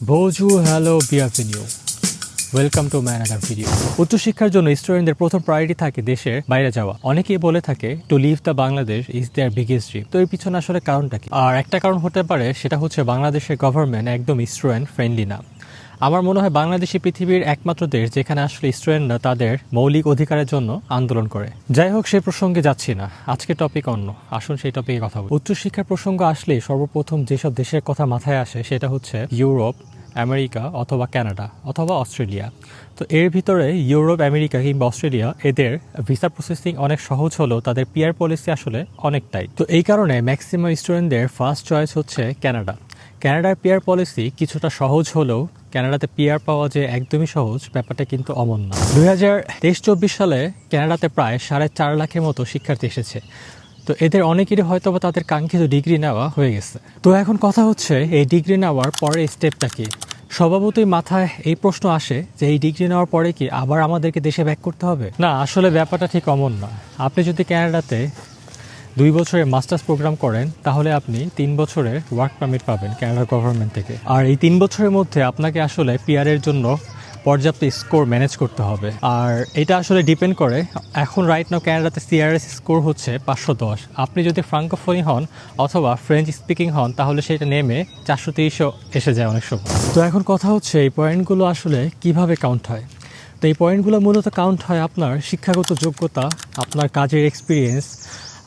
বোঝু hello বিয়াফিনিউ welcome to ম্যানাগার video উচ্চশিক্ষার জন্য স্টুডেন্টদের প্রথম প্রায়োরিটি থাকে দেশের বাইরে যাওয়া। অনেকেই বলে থাকে to live the Bangladesh is their biggest dream তো এর পিছনে আসলে কারণটা কি? আর একটা কারণ হতে পারে, সেটা হচ্ছে বাংলাদেশের গভর্নমেন্ট একদম স্টুডেন্ট ফ্রেন্ডলি না। আমার মনে হয় বাংলাদেশি পৃথিবীর একমাত্র দেশ যেখানে আসলে স্টুডেন্টরা তাদের মৌলিক অধিকারের জন্য আন্দোলন করে। যাই হোক সেই প্রসঙ্গে যাচ্ছি না। আজকে টপিক অন্য। আসুন সেই টপিকে কথা বলি। উচ্চশিক্ষার প্রসঙ্গ আসলে সর্বপ্রথম যেসব দেশের কথা মাথায় আসে সেটা হচ্ছে ইউরোপ, আমেরিকা অথবা কানাডা অথবা অস্ট্রেলিয়া। তো এর ভিতরে ইউরোপ, আমেরিকা কিংবা অস্ট্রেলিয়া, এদের ভিসা প্রসেসিং অনেক সহজ হলেও তাদের পিয়ার পলিসি আসলে অনেকটাই তো এই কারণে ম্যাক্সিমাম স্টুডেন্টদের ফার্স্ট চয়েস হচ্ছে কানাডা। কানাডার পিয়ার পলিসি কিছুটা সহজ হলেও কানাডাতে পিয়ার পাওয়া যে একদমই সহজ, ব্যাপারটা কিন্তু অমন না। দুই হাজার তেইশ চব্বিশ সালে কানাডাতে প্রায় সাড়ে চার লাখের মতো শিক্ষার্থী এসেছে। তো এদের অনেকেরই হয়তো বা তাদের কাঙ্ক্ষিত ডিগ্রি নেওয়া হয়ে গেছে। তো এখন কথা হচ্ছে, এই ডিগ্রি নেওয়ার পরে স্টেপটা কি? স্বভাবতই মাথায় এই প্রশ্ন আসে যে এই ডিগ্রি নেওয়ার পরে কি আবার আমাদেরকে দেশে ব্যাক করতে হবে? না, আসলে ব্যাপারটা ঠিক অমন না আপনি যদি ক্যানাডাতে দুই বছরের মাস্টার্স প্রোগ্রাম করেন, তাহলে আপনি তিন বছরের ওয়ার্ক পারমিট পাবেন কানাডা গভর্নমেন্ট থেকে। আর এই তিন বছরের মধ্যে আপনাকে আসলে পিআরের জন্য পর্যাপ্ত স্কোর ম্যানেজ করতে হবে। আর এটা আসলে ডিপেন্ড করে, এখন রাইট নাও ক্যানাডাতে সিআরএস স্কোর হচ্ছে পাঁচশো দশ। আপনি যদি ফ্রাঙ্কোফোনি হন অথবা ফ্রেঞ্চ স্পিকিং হন, তাহলে সেটা নেমে চারশো তিরিশও এসে যায় অনেক সময়। তো এখন কথা হচ্ছে, এই পয়েন্টগুলো আসলে কীভাবে কাউন্ট হয়? তো এই পয়েন্টগুলো মূলত কাউন্ট হয় আপনার শিক্ষাগত যোগ্যতা, আপনার কাজের এক্সপিরিয়েন্স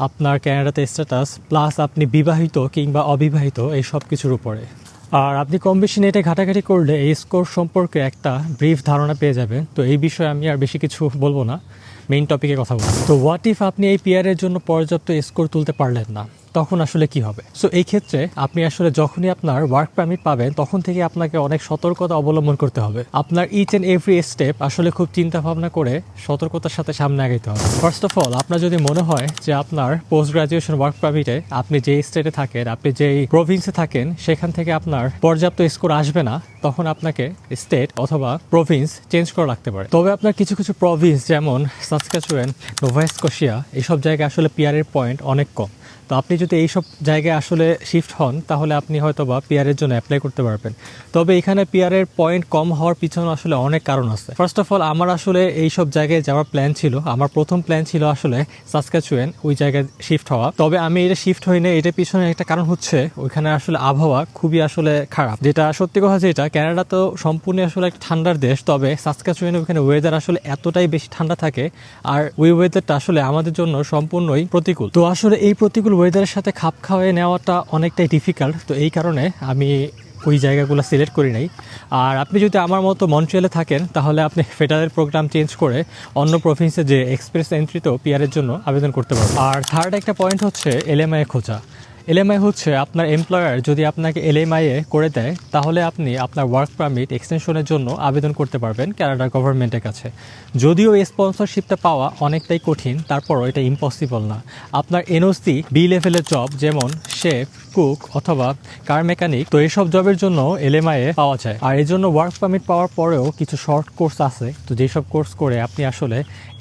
আপনার ক্যানাডাতে স্ট্যাটাস প্লাস আপনি বিবাহিত কিংবা অবিবাহিত এই সব কিছুর উপরে। আর আপনি কম বেশি নেটে ঘাটাঘাটি করলে এই স্কোর সম্পর্কে একটা ব্রিফ ধারণা পেয়ে যাবেন। তো এই বিষয়ে আমি আর বেশি কিছু বলব না। মেইন টপিকে কথা বলব। তো হোয়াট ইফ আপনি এই পিয়ারের জন্য পর্যাপ্ত স্কোর তুলতে পারলেন না? তখন আসলে কি হবে? সো এই ক্ষেত্রে আপনি আসলে যখনই আপনার ওয়ার্ক পারমিট পাবেন, তখন থেকে আপনাকে অনেক সতর্কতা অবলম্বন করতে হবে। আপনার ইচ অ্যান্ড এভরি স্টেপ আসলে খুব চিন্তা ভাবনা করে সতর্কতার সাথে সামনে আগাইতে হবে। ফার্স্ট অফ অল আপনার যদি মনে হয় যে আপনার পোস্ট গ্রাজুয়েশন ওয়ার্ক পারমিটে আপনি যেই স্টেটে থাকেন, আপনি যেই প্রভিন্সে থাকেন, সেখান থেকে আপনার পর্যাপ্ত স্কোর আসবে না, তখন আপনাকে স্টেট অথবা প্রভিন্স চেঞ্জ করা লাগতে পারে। তবে আপনার কিছু কিছু প্রভিন্স যেমন সাসকাচুয়েন নোভাস্কোশিয়া এইসব জায়গায় আসলে পিয়ারের পয়েন্ট অনেক কম। তো আপনি যদি এইসব জায়গায় আসলে শিফট হন, তাহলে আপনি হয়তো বা পিয়ারের জন্য অ্যাপ্লাই করতে পারবেন। তবে এখানে পিয়ারের পয়েন্ট কম হওয়ার পিছনে আসলে অনেক কারণ আছে। ফার্স্ট অফ অল আমার আসলে এইসব জায়গায় যাওয়ার প্ল্যান ছিল। আমার প্রথম প্ল্যান ছিল আসলে সাসকাচুয়েন ওই জায়গায় শিফট হওয়া। তবে আমি এটা শিফট হইনি এটার পিছনে একটা কারণ হচ্ছে, ওইখানে আসলে আবহাওয়া খুবই আসলে খারাপ। যেটা সত্যি কথা যেটা ক্যানাডা তো সম্পূর্ণ আসলে একটা ঠান্ডার দেশ, তবে সাসকাচুয়েন ওখানে ওয়েদার আসলে এতটাই বেশি ঠান্ডা থাকে, আর ওই ওয়েদারটা আসলে আমাদের জন্য সম্পূর্ণই প্রতিকূল। তো আসলে এই প্রতিকূল ওয়েদারের সাথে খাপ খাওয়াই নেওয়াটা অনেকটাই ডিফিকাল্ট তো এই কারণে আমি ওই জায়গাগুলো সিলেক্ট করি নাই। আর আপনি যদি আমার মতো মন্ট্রিয়ালে থাকেন, তাহলে আপনি ফেডারেল প্রোগ্রাম চেঞ্জ করে অন্য প্রভিন্সে যে এক্সপ্রেস এন্ট্রিতেও পিয়ারের জন্য আবেদন করতে পারবেন। আর থার্ড একটা পয়েন্ট হচ্ছে এলএমআই খোঁজা। এলএমআই হচ্ছে আপনার এমপ্লয়ার যদি আপনাকে এলএমআই এ করে দেয়, তাহলে আপনি আপনার ওয়ার্ক পারমিট এক্সটেনশনের জন্য আবেদন করতে পারবেন কানাডা গভর্নমেন্টের কাছে। যদিও এই স্পন্সরশিপটা পাওয়া অনেকটাই কঠিন, তারপরও এটা ইম্পসিবল না। আপনার এনওসি বি লেভেলের জব যেমন শেফ কুক অথবা কার মেকানিক, তো এইসব জবের জন্য এলএমআই এ পাওয়া যায়। আর এই জন্য ওয়ার্ক পারমিট পাওয়ার পরেও কিছু শর্ট কোর্স আছে। তো যেসব কোর্স করে আপনি আসলে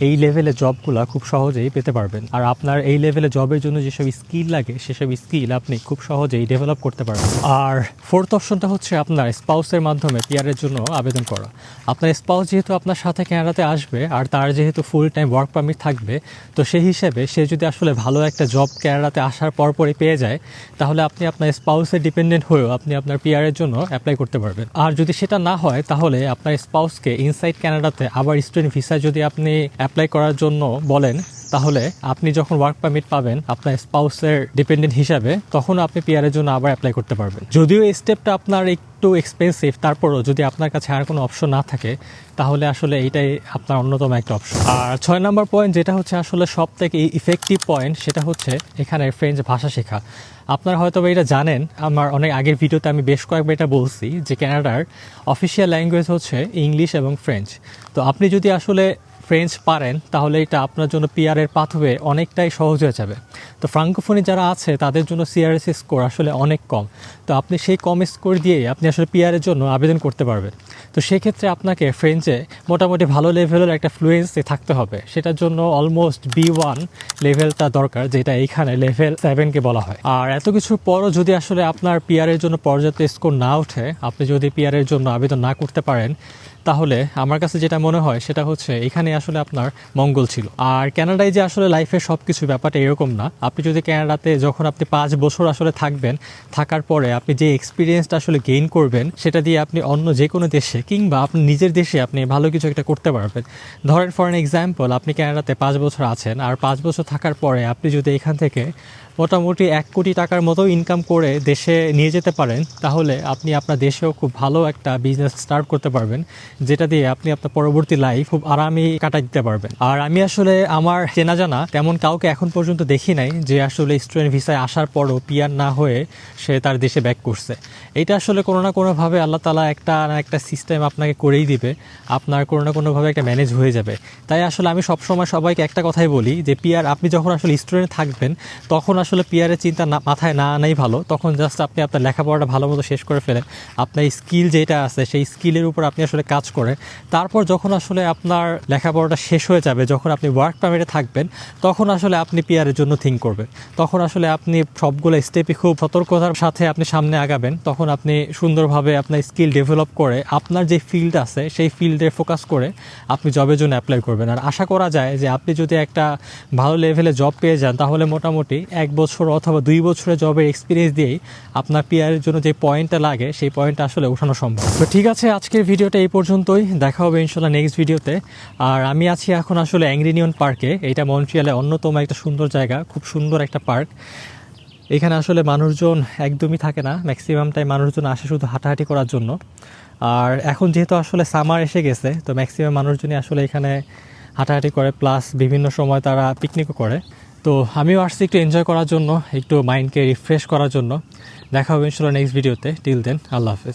এই লেভেলে জবগুলা খুব সহজেই পেতে পারবেন। আর আপনার এই লেভেলে জবের জন্য যেসব স্কিল লাগে, সেসব স্কিল আপনি খুব সহজেই ডেভেলপ করতে পারবেন। আর ফোর্থ অপশনটা হচ্ছে আপনার স্পাউসের মাধ্যমে পিয়ারের জন্য আবেদন করা। আপনার স্পাউস যেহেতু আপনার সাথে ক্যানাডাতে আসবে, আর তার যেহেতু ফুল টাইম ওয়ার্ক পারমিট থাকবে, তো সেই হিসেবে সে যদি আসলে ভালো একটা জব ক্যানাডাতে আসার পরপরই পেয়ে যায়, তাহলে আপনি আপনার স্পাউসে ডিপেন্ডেন্ট হয়েও আপনি আপনার পিয়ারের জন্য অ্যাপ্লাই করতে পারবেন। আর যদি সেটা না হয়, তাহলে আপনার স্পাউসকে ইনসাইড ক্যানাডাতে আবার স্টুডেন্ট ভিসা যদি আপনি অ্যাপ্লাই করার জন্য বলেন তাহলে আপনি যখন ওয়ার্ক পারমিট পাবেন আপনার স্পাউসের ডিপেন্ডেন্ট হিসাবে, তখন আপনি পিয়ারের জন্য আবার অ্যাপ্লাই করতে পারবেন। যদিও এই স্টেপটা আপনার একটু এক্সপেন্সিভ তারপরও যদি আপনার কাছে আর কোনো অপশন না থাকে, তাহলে আসলে এইটাই আপনার অন্যতম একটা অপশন আর ছয় নম্বর পয়েন্ট যেটা হচ্ছে আসলে সব থেকে ইফেক্টিভ পয়েন্ট সেটা হচ্ছে এখানে ফ্রেঞ্চ ভাষা শেখা। আপনারা হয়তো এটা জানেন, আমার অনেক আগের ভিডিওতে আমি বেশ কয়েকবার এটা বলছি যে কানাডার অফিসিয়াল ল্যাঙ্গুয়েজ হচ্ছে ইংলিশ এবং ফ্রেঞ্চ তো আপনি যদি আসলে ফ্রেঞ্চ পারেন, তাহলে এটা আপনার জন্য পিআরের পাথওয়ে অনেকটাই সহজ হয়ে যাবে। তো ফ্রাঙ্কোফোনি যারা আছে, তাদের জন্য সিআরএস স্কোর আসলে অনেক কম। তো আপনি সেই কম স্কোর দিয়েই আপনি আসলে পিআরের জন্য আবেদন করতে পারবেন। তো সেক্ষেত্রে আপনাকে ফ্রেঞ্চে মোটামুটি ভালো লেভেলের একটা ফ্লুয়েন্সি থাকতে হবে। সেটার জন্য অলমোস্ট বি ওয়ান লেভেলটা দরকার, যেটা এইখানে লেভেল সেভেনকে বলা হয়। আর এত কিছুর পরও যদি আসলে আপনার পিয়ারের জন্য পর্যাপ্ত স্কোর না ওঠে, আপনি যদি পিয়ারের জন্য আবেদন না করতে পারেন, তাহলে আমার কাছে যেটা মনে হয়, সেটা হচ্ছে এখানে আসলে আপনার মঙ্গল ছিল। আর কানাডায় যে আসলে লাইফের সব কিছু ব্যাপারটা এরকম না, আপনি যদি কানাডাতে যখন আপনি পাঁচ বছর আসলে থাকবেন, থাকার পরে আপনি যে এক্সপিরিয়েন্সটা আসলে গেইন করবেন, সেটা দিয়ে আপনি অন্য যে কোনো দেশে কিংবা আপনি নিজের দেশে আপনি ভালো কিছু একটা করতে পারবেন। ধরেন ফর এক্সাম্পল আপনি কানাডাতে পাঁচ বছর আছেন, আর পাঁচ বছর থাকার পরে আপনি যদি এখান থেকে মোটামুটি এক কোটি টাকার মতো ইনকাম করে দেশে নিয়ে যেতে পারেন, তাহলে আপনি আপনার দেশেও খুব ভালো একটা বিজনেস স্টার্ট করতে পারবেন, যেটা দিয়ে আপনি আপনার পরবর্তী লাইফ খুব আরামে কাটাই দিতে পারবেন। আর আমি আসলে আমার চেনা জানা তেমন কাউকে এখন পর্যন্ত দেখি নাই যে আসলে স্টুডেন্ট ভিসায় আসার পরও পিয়ার না হয়ে সে তার দেশে ব্যাক করছে। এটা আসলে কোনো না কোনোভাবে আল্লাহ তালা একটা না একটা সিস্টেম আপনাকে করেই দিবে। আপনার কোনো না কোনোভাবে একটা ম্যানেজ হয়ে যাবে। তাই আসলে আমি সবসময় সবাইকে একটা কথাই বলি যে, পিয়ার, আপনি যখন আসলে স্টুডেন্ট থাকবেন, তখন আসলে পিয়ারের চিন্তা না, মাথায় না আনাই ভালো। তখন জাস্ট আপনি আপনার লেখাপড়াটা ভালো মতো শেষ করে ফেলেন। আপনার স্কিল যেটা আছে, সেই স্কিলের উপর আপনি আসলে কাজ করে তারপর যখন আসলে আপনার লেখাপড়াটা শেষ হয়ে যাবে যখন আপনি ওয়ার্ক পারমিটে থাকবেন, তখন আসলে আপনি পিয়ারের জন্য থিঙ্ক করবেন। তখন আসলে আপনি সবগুলো স্টেপে খুব সতর্কতার সাথে আপনি সামনে আগাবেন। তখন আপনি সুন্দরভাবে আপনার স্কিল ডেভেলপ করে, আপনার যে ফিল্ড আছে, সেই ফিল্ডে ফোকাস করে আপনি জবের জন্য অ্যাপ্লাই করবেন। আর আশা করা যায় যে আপনি যদি একটা ভালো লেভেলে জব পেয়ে যান, তাহলে মোটামুটি এক বছর অথবা দুই বছরের জবের এক্সপিরিয়েন্স দিয়েই আপনার পিয়ারের জন্য যে পয়েন্টটা লাগে, সেই পয়েন্টটা আসলে ওঠানো সম্ভব। তো ঠিক আছে, আজকের ভিডিওটা এই পর্যন্তই। দেখা হবে ইনশাল্লাহ নেক্সট ভিডিওতে আর আমি আছি এখন আসলে অ্যাংরিনিয়ন পার্কে। এটা মন্ট্রিয়ালে অন্যতম একটা সুন্দর জায়গা, খুব সুন্দর একটা পার্ক। এখানে আসলে মানুষজন একদমই থাকে না, ম্যাক্সিমাম টাইম মানুষজন আসে শুধু হাঁটাহাঁটি করার জন্য। আর এখন যেহেতু আসলে সামার এসে গেছে, তো ম্যাক্সিমাম মানুষজনই আসলে এখানে হাঁটাহাঁটি করে, প্লাস বিভিন্ন সময় তারা পিকনিকও করে। তো আমিও আসছি একটু এনজয় করার জন্য, একটু মাইন্ডকে রিফ্রেশ করার জন্য। দেখা হবে ইনশাল্লাহ নেক্সট ভিডিওতে। টিল দেন, আল্লাহ হাফেজ।